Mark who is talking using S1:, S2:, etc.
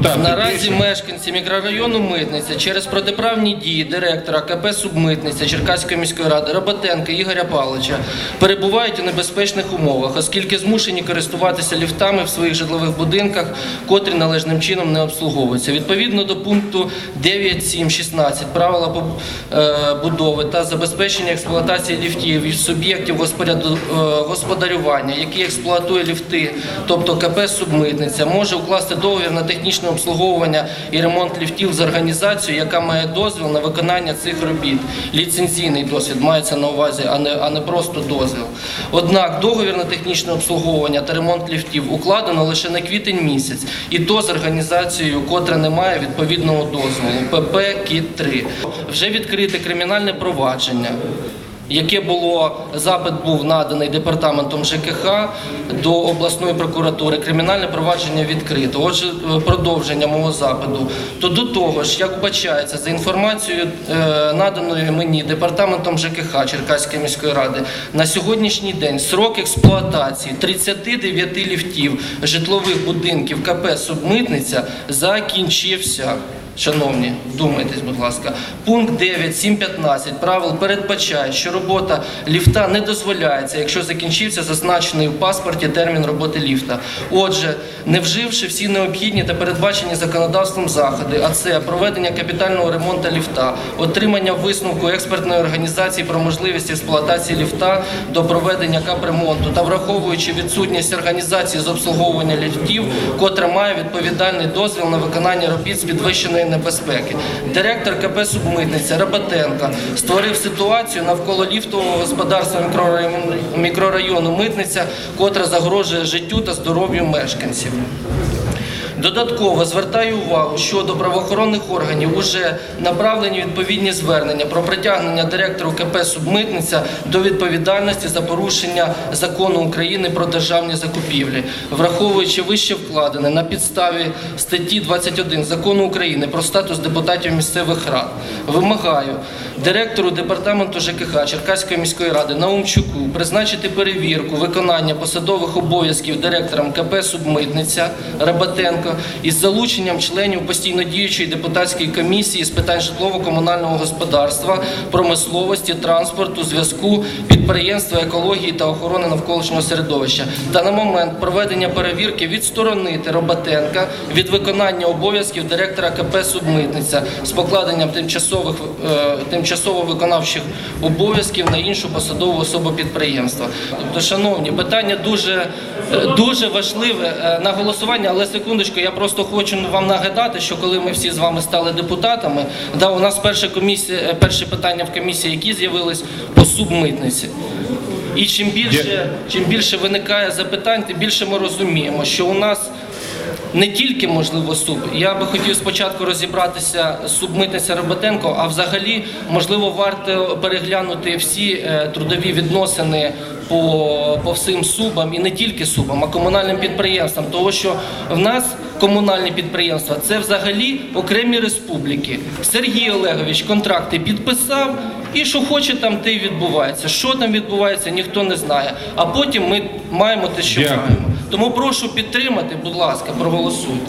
S1: депутати.
S2: Наразі мешканці мікрорайону Митниця через протиправні дії директора КП «Субмитниця» Черкаської міської ради Роботенка Ігоря Павловича перебувають у небезпечних умовах, оскільки змушені користуватися ліфтами в своїх житлових будинках, котрі належним чином не обслуговуються. Відповідно до пункту 9.7.16 правила е, будови та забезпечення експлуатації ліфтів від суб'єктів е, господарювання, які експлуатує ліфти, тобто КП «Субмитниця», може укласти договір на технічне обслуговування і ремонт ліфтів з організацією, яка має дозвіл на виконання цих робіт. Ліцензійний досвід мається на увазі, а не, а не просто дозвіл. Однак договір на технічне обслуговування та ремонт ліфтів укладено лише на квітень місяць, і то з організацією, котра не має відповідного дозволу ПП КІТ 3 Вже відкрите кримінальне провадження яке було запит був наданий департаментом ЖКХ до обласної прокуратури. Кримінальне провадження відкрито. Отже, е, продовження мого запиту. То до того ж, як вбачається за інформацією е, наданою мені департаментом ЖКХ Черкаської міської ради, на сьогоднішній день срок експлуатації 39 ліфтів житлових будинків КП Субмитниця закінчився. Шановні, вдумайтесь, будь ласка. Пункт 9.7.15 правил передбачає, що робота ліфта не дозволяється, якщо закінчився зазначений в паспорті термін роботи ліфта. Отже, не вживши всі необхідні та передбачені законодавством заходи, а це проведення капітального ремонту ліфта, отримання висновку експертної організації про можливість експлуатації ліфта до проведення капремонту та враховуючи відсутність організації з обслуговування ліфтів, котра має відповідальний дозвіл на виконання робіт з підвищеної небезпеки. Директор КП «Субмитниця» Рабатенко створив ситуацію навколо ліфтового господарства мікрорайону, Митниця, котра загрожує життю та здоров'ю мешканців. Додатково звертаю увагу, що до правоохоронних органів вже направлені відповідні звернення про притягнення директору КП «Субмитниця» до відповідальності за порушення закону України про державні закупівлі, враховуючи вище вкладене на підставі статті 21 закону України про статус депутатів місцевих рад. Вимагаю директору департаменту ЖКХ Черкаської міської ради Наумчуку призначити перевірку виконання посадових обов'язків директором КП «Субмитниця» Рабатенко із залученням членів постійно діючої депутатської комісії з питань житлово-комунального господарства, промисловості, транспорту, зв'язку, підприємства, екології та охорони навколишнього середовища. Та на момент проведення перевірки відсторонити Роботенка від виконання обов'язків директора КП «Субмитниця» з покладенням тимчасових е, тимчасово виконавчих обов'язків на іншу посадову особу підприємства. Тобто, шановні, питання дуже, дуже важливе е, на голосування, але секундочку, я просто хочу вам нагадати, що коли ми всі з вами стали депутатами, да, у нас перше комісія, е, перше питання в комісії, які з'явились по субмитниці. І чим більше, чим більше виникає запитань, тим більше ми розуміємо, що у нас не тільки можливо суб. Я би хотів спочатку розібратися субмитниця Роботенко, а взагалі можливо варто переглянути всі е, трудові відносини по, по всім субам і не тільки субам, а комунальним підприємствам. Тому що в нас комунальні підприємства це взагалі окремі республіки. Сергій Олегович контракти підписав, і що хоче там, те й відбувається. Що там відбувається, ніхто не знає. А потім ми маємо те, що
S1: Дякую.
S2: маємо. Тому прошу підтримати, будь ласка, проголосуйте.